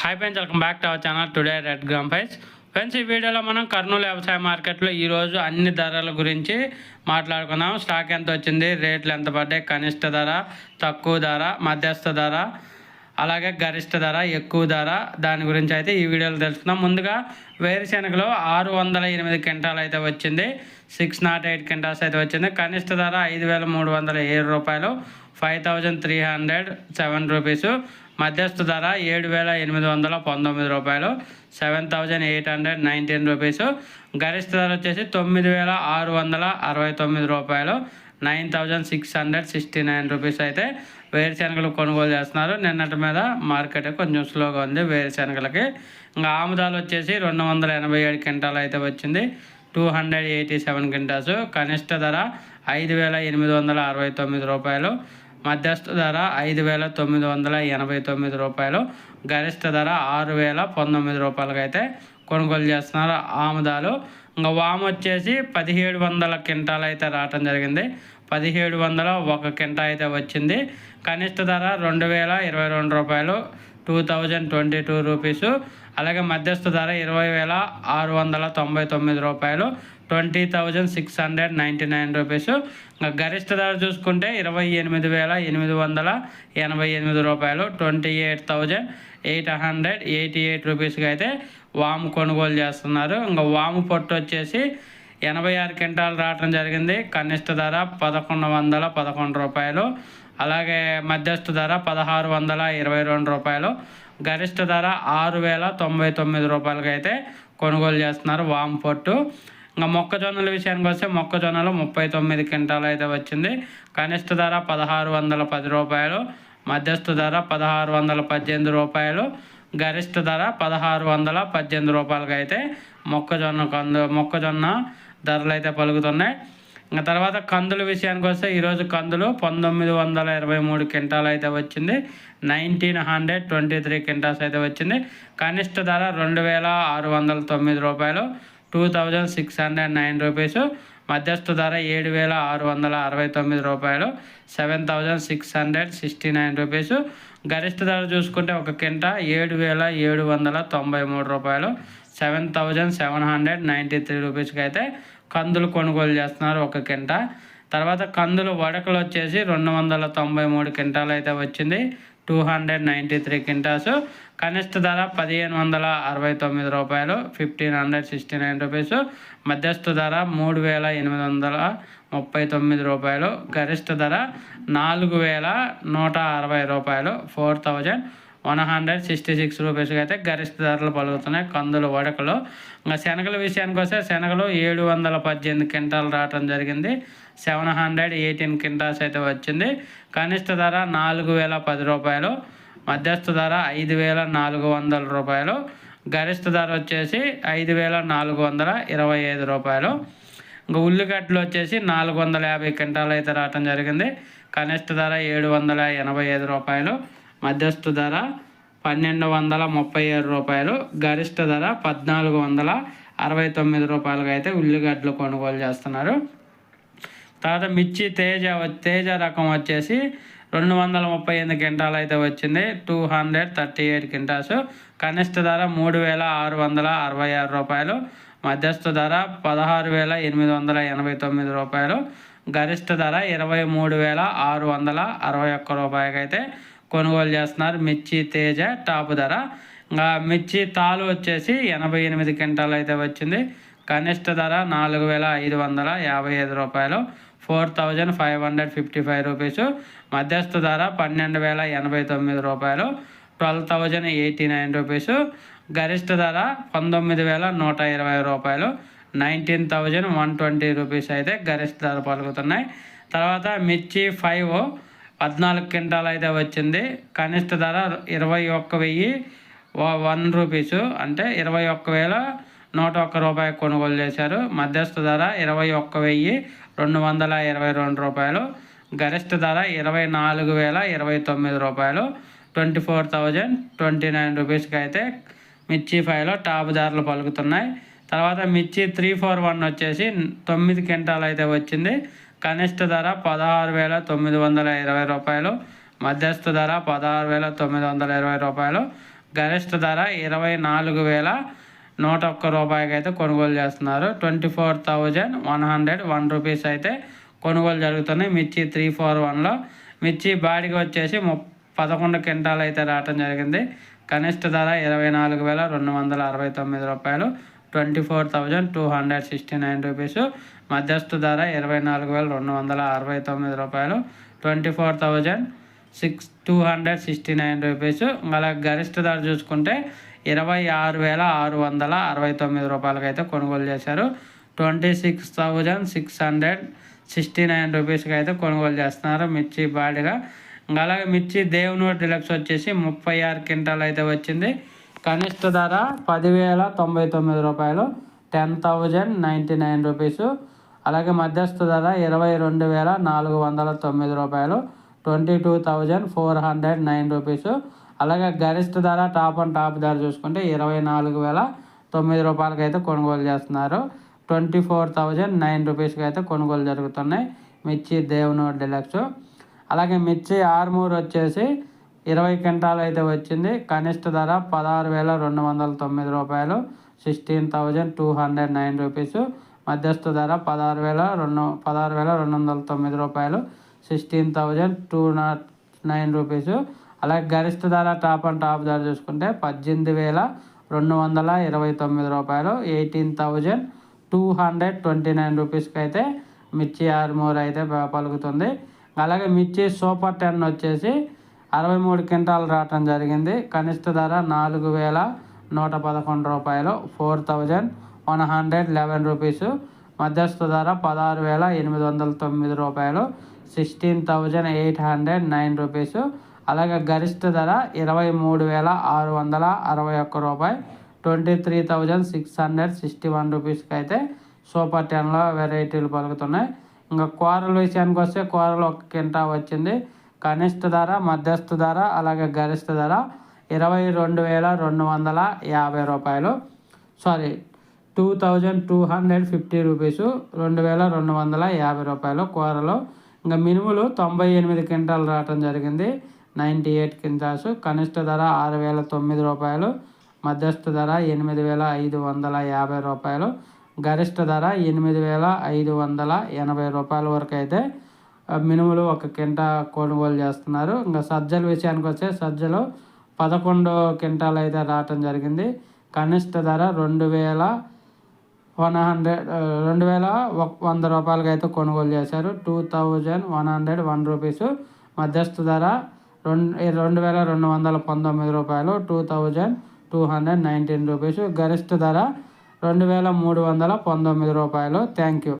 Hi friends welcome back to our channel today red gram prices friends ఈ వీడియోలో మనం కర్నూలు వ్యవసాయ మార్కెట్లో ఈరోజు అన్ని ధరల గురించి మాట్లాడుకుందాం. స్టాక్ ఎంత వచ్చింది? రేట్లు ఎంత పడ్డాయి? కనిష్ట ధర తక్కువ ధర మధ్యస్థ ధర అలాగే గరిష్ట ధర ఎక్కువ ధర దాని గురించి అయితే ఈ వీడియోలో తెలుసుకుందాం. ముందుగా వేరుశెనగలో ఆరు వందల ఎనిమిది క్వింటాలు అయితే వచ్చింది. సిక్స్ నాట్ ఎయిట్ క్వింటాల్స్ అయితే వచ్చింది. కనిష్ట ధర ఐదు వేల మూడు వందల ఏడు రూపాయలు. Five thousand three hundred seven rupees మధ్యస్థ ధర ఏడు వేల ఎనిమిది వందల పంతొమ్మిది రూపాయలు seven thousand eight hundred nineteen rupees. గరిష్ట ధర వచ్చేసి తొమ్మిది వేల ఆరు వందల అరవై తొమ్మిది రూపాయలు nine thousand six hundred sixty nine rupees అయితే వేరుశనగలు కొనుగోలు చేస్తున్నారు. నిన్నటి మీద మార్కెట్ కొంచెం స్లోగా ఉంది వేరుశనగలకి ఇంకా ఆముదాలు వచ్చేసి రెండు వందల ఎనభై ఏడు క్వింటాలు అయితే వచ్చింది two hundred eighty seven quintals కనిష్ట ధర ఐదు వేల ఎనిమిది వందల అరవై తొమ్మిది రూపాయలు మధ్యస్థ ధర ఐదు వేల తొమ్మిది వందల ఎనభై తొమ్మిది రూపాయలు. గరిష్ట ధర ఆరు వేల పంతొమ్మిది రూపాయలకైతే అయితే కొనుగోలు చేస్తున్నారు ఆముదాలు. ఇంకా వాము వచ్చేసి పదిహేడు వందల క్వింటాలు అయితే రావటం జరిగింది. పదిహేడు వందల ఒక కింటా అయితే వచ్చింది. కనిష్ట ధర రెండు వేల ఇరవై రెండు రూపాయలు two thousand twenty two rupees. అలాగే మధ్యస్థ ధర ఇరవై వేల ఆరు వందల తొంభై తొమ్మిది రూపాయలు twenty thousand six hundred ninety nine rupees. ఇంకా గరిష్ట ధర చూసుకుంటే ఇరవై ఎనిమిది వేల ఎనిమిది వందల ఎనభై ఎనిమిది రూపాయలు. Twenty eight thousand eight hundred eighty eight రూపీస్కి అయితే వాము కొనుగోలు చేస్తున్నారు. ఇంకా వాము పొట్టు వచ్చేసి ఎనభై ఆరు క్వింటాలు రావడం జరిగింది. కనిష్ట ధర పదకొండు వందల పదకొండు రూపాయలు. అలాగే మధ్యస్థ ధర పదహారు వందల ఇరవై రెండు రూపాయలు. గరిష్ట ధర ఆరు వేల తొంభై తొమ్మిది రూపాయలకైతే కొనుగోలు చేస్తున్నారు వామ్ పొట్టు. ఇంకా మొక్కజొన్నల విషయానికి వస్తే మొక్కజొన్నలో ముప్పై తొమ్మిది క్వింటాలు అయితే వచ్చింది. కనిష్ట ధర పదహారు వందల పది రూపాయలు మధ్యస్థ ధర పదహారు వందల పద్దెనిమిది రూపాయలు గరిష్ట ధర పదహారు వందల పద్దెనిమిది రూపాయలకి అయితే మొక్కజొన్న కందు మొక్కజొన్న ధరలు అయితే పలుకుతున్నాయి. ఇంకా తర్వాత కందుల విషయానికి వస్తే ఈరోజు కందులు పంతొమ్మిది వందల ఇరవై మూడు క్వింటాలు అయితే వచ్చింది. Nineteen hundred twenty three quintals అయితే వచ్చింది. కనిష్ట ధర రెండు వేల ఆరు వందల తొమ్మిది రూపాయలు two thousand six hundred nine rupees. మధ్యస్థ ధర ఏడు వేల ఆరు వందల అరవై తొమ్మిది రూపాయలు. Seven thousand six hundred sixty nine rupees. గరిష్ట ధర చూసుకుంటే ఒక కింట ఏడు వేల ఏడు వందల తొంభై మూడు రూపాయలు. Seven thousand seven hundred ninety three రూపీస్కి అయితే కందులు కొనుగోలు చేస్తున్నారు ఒక కింట. తర్వాత కందులు వడకలు వచ్చేసి రెండు వందల తొంభై మూడు క్వింటాలు అయితే వచ్చింది. Two hundred ninety three quintals. కనిష్ట ధర పదిహేను వందల అరవై తొమ్మిది రూపాయలు fifteen hundred sixty nine rupees. మధ్యస్థ ధర మూడు వేల ఎనిమిది వందల ముప్పై తొమ్మిది రూపాయలు గరిష్ట ధర నాలుగు వేల నూట అరవై రూపాయలు four thousand one hundred sixty six రూపీస్కి అయితే గరిష్ట ధరలు పలుకుతున్నాయి. కందులు వడకలు. ఇంకా శనగల విషయానికి వస్తే శనగలు ఏడు వందల పద్దెనిమిది క్వింటాలు రావడం జరిగింది. సెవెన్ హండ్రెడ్ ఎయిటీన్ క్వింటాల్స్ అయితే వచ్చింది. కనిష్ట ధర నాలుగు వేల పది రూపాయలు. మధ్యస్థ ధర ఐదు వేల నాలుగు వందల రూపాయలు. గరిష్ట ధర వచ్చేసి ఐదు వేల నాలుగు వందల ఇరవై ఐదు రూపాయలు. ఇంకా ఉల్లిగడ్డలు వచ్చేసి నాలుగు వందల యాభై క్వింటాలు అయితే రావటం జరిగింది. కనిష్ట ధర ఏడు వందల ఎనభై ఐదు రూపాయలు. మధ్యస్థ ధర పన్నెండు వందల ముప్పై ఏడు రూపాయలు గరిష్ట ధర పద్నాలుగు వందల అరవై తొమ్మిది రూపాయలుగా అయితే ఉల్లిగడ్డలు కొనుగోలు చేస్తున్నారు. తర్వాత మిర్చి తేజ తేజ రకం వచ్చేసి రెండు వందల ముప్పై ఎనిమిది క్వింటాలు అయితే వచ్చింది two hundred thirty eight quintals. కనిష్ట ధర మూడు వేల ఆరు వందల అరవై ఆరు రూపాయలు మధ్యస్థ ధర పదహారు వేల ఎనిమిది వందల ఎనభై తొమ్మిది రూపాయలు గరిష్ట ధర ఇరవై మూడు వేల ఆరు వందల అరవై ఒక్క రూపాయలకి అయితే కొనుగోలు చేస్తున్నారు. మిర్చి తేజ టాప్ ధర. ఇంకా మిర్చి తాలు వచ్చేసి ఎనభై ఎనిమిది క్వింటాలు అయితే వచ్చింది. కనిష్ట ధర నాలుగు వేల ఐదు వందల యాభై ఐదు రూపాయలు. Four thousand five hundred fifty five rupees. మధ్యస్థ ధర పన్నెండు వేల ఎనభై తొమ్మిది రూపాయలు. Twelve thousand eighty nine rupees. గరిష్ట ధర పంతొమ్మిది వేల నూట ఇరవై రూపాయలు. Nineteen thousand one twenty rupees అయితే గరిష్ట ధర పలుకుతున్నాయి. తర్వాత మిర్చి ఫైవ్ పద్నాలుగు క్వింటాలు అయితే వచ్చింది. కనిష్ట ధర ఇరవై ఒక్క వెయ్యి వన్ రూపీసు. అంటే ఇరవై ఒక్క వేల నూట ఒక్క రూపాయి కొనుగోలు చేశారు. మధ్యస్థ ధర ఇరవై ఒక్క వెయ్యి రెండు వందల ఇరవై రెండు రూపాయలు. గరిష్ట ధర ఇరవై నాలుగు వేల ఇరవై తొమ్మిది రూపాయలు. Twenty four thousand twenty nine రూపీస్కి అయితే మిర్చి ఫైవ్లో టాప్ ధరలు పలుకుతున్నాయి. తర్వాత మిర్చి త్రీ ఫోర్ వన్ వచ్చేసి తొమ్మిది క్వింటాలు అయితే వచ్చింది. కనిష్ట ధర పదహారు వేల తొమ్మిది వందల ఇరవై రూపాయలు మధ్యస్థ ధర పదహారు వేల తొమ్మిది వందల ఇరవై రూపాయలు గరిష్ట ధర ఇరవై నాలుగు వేల నూట ఒక్క రూపాయికి అయితే కొనుగోలు చేస్తున్నారు. Twenty four thousand one hundred one rupees అయితే కొనుగోలు జరుగుతున్నాయి. మిర్చి త్రీ ఫోర్ వన్లో మిర్చి బాడికి వచ్చేసి ము పదకొండు క్వింటాలు అయితే రావటం జరిగింది. కనిష్ట ధర ఇరవై నాలుగు వేల రెండు వందల అరవై తొమ్మిది రూపాయలు twenty four thousand two hundred sixty nine rupees మధ్యస్థ ధర ఇరవై నాలుగు వేల రెండు వందల అరవై తొమ్మిది రూపాయలు. Twenty four thousand six two hundred sixty nine rupees అలాగే గరిష్ట ధర చూసుకుంటే ఇరవై ఆరు వేల ఆరు వందల అరవై తొమ్మిది రూపాయలకైతే అయితే కొనుగోలు చేశారు. Twenty six thousand six hundred sixty nine రూపీస్కి అయితే కొనుగోలు చేస్తున్నారు మిర్చి బాడిగా. అలాగే మిర్చి దేవునూరు డిలక్స్ వచ్చేసి ముప్పై ఆరు క్వింటాల్ అయితే వచ్చింది. కనిష్ట ధర పదివేల తొంభై తొమ్మిది రూపాయలు ten thousand ninety nine rupees. అలాగే మధ్యస్థ ధర ఇరవై రెండు వేల నాలుగు వందల తొమ్మిది రూపాయలు twenty two thousand four hundred nine rupees. అలాగే గరిష్ట ధర టాప్ అండ్ టాప్ ధర చూసుకుంటే ఇరవై నాలుగు వేల తొమ్మిది రూపాయలకి అయితే కొనుగోలు చేస్తున్నారు. ట్వంటీ ఫోర్ థౌజండ్ నైన్ రూపీస్కి అయితే కొనుగోలు జరుగుతున్నాయి. మిర్చి దేవునూరు డిలక్స్. అలాగే మిర్చి ఆర్మూర్ వచ్చేసి ఇరవై క్వింటాలు అయితే వచ్చింది. కనిష్ట ధర పదహారు వేల రెండు వందల తొమ్మిది రూపాయలు. Sixteen thousand two hundred nine rupees. మధ్యస్థ ధర పదహారు వేల రెండు పదహారు వేల రెండు వందల తొమ్మిది రూపాయలు. Sixteen thousand two not nine rupees. అలాగే గరిష్ట ధర టాప్ అండ్ టాప్ ధర చూసుకుంటే పద్దెనిమిది వేల రెండు వందల ఇరవై తొమ్మిది రూపాయలు. Eighteen thousand two hundred twenty nine రూపీస్కి అయితే మిర్చి ఆర్మూర్ అయితే పలుకుతుంది. అలాగే మిర్చి సూపర్ టెన్ వచ్చేసి అరవై మూడు క్వింటాలు రావటం జరిగింది. కనిష్ట ధర నాలుగు వేల నూట పదకొండు రూపాయలు. Four thousand one hundred eleven rupees. మధ్యస్థ ధర పదహారు వేల ఎనిమిది వందల తొమ్మిది రూపాయలు. Sixteen thousand eight hundred nine rupees. అలాగే గరిష్ట ధర ఇరవై మూడు వేల ఆరు వందల అరవై ఒక్క రూపాయి. Twenty three thousand six hundred sixty one రూపీస్కి అయితే సూపర్ టెన్లో వెరైటీలు పలుకుతున్నాయి. ఇంకా కూరల విషయానికి వస్తే కూరలు ఒక కింటా వచ్చింది. కనిష్ట ధర మధ్యస్థ ధర అలాగే గరిష్ట ధర ఇరవై రెండు వేల రెండు వందల యాభై రూపాయలు. Sorry two thousand two hundred fifty rupees రెండు వేల రెండు వందల యాభై రూపాయలు కూరలు. ఇంకా మినుములు తొంభై ఎనిమిది క్వింటాలు రావటం జరిగింది. Ninety eight quintals. కనిష్ట ధర ఆరు వేల తొమ్మిది రూపాయలు. మధ్యస్థ ధర ఎనిమిది వేల ఐదు వందల యాభై రూపాయలు. గరిష్ట ధర ఎనిమిది వేల ఐదు వందల ఎనభై రూపాయల వరకు అయితే మినుములు ఒక కింట కొనుగోలు చేస్తున్నారు. ఇంకా సజ్జల విషయానికి వస్తే సజ్జలు పదకొండు క్వింటాలు అయితే రావటం జరిగింది. కనిష్ట ధర రెండు వేల వన్ హండ్రెడ్ రెండు వేల వంద రూపాయలకి అయితే కొనుగోలు చేశారు. Two thousand one hundred one rupees. మధ్యస్థ ధర రెండు రెండు వేల రెండు వందల పంతొమ్మిది రూపాయలు. Two thousand two hundred nineteen rupees. గరిష్ట ధర రెండు వేల మూడు వందల పంతొమ్మిది రూపాయలు. Thank you.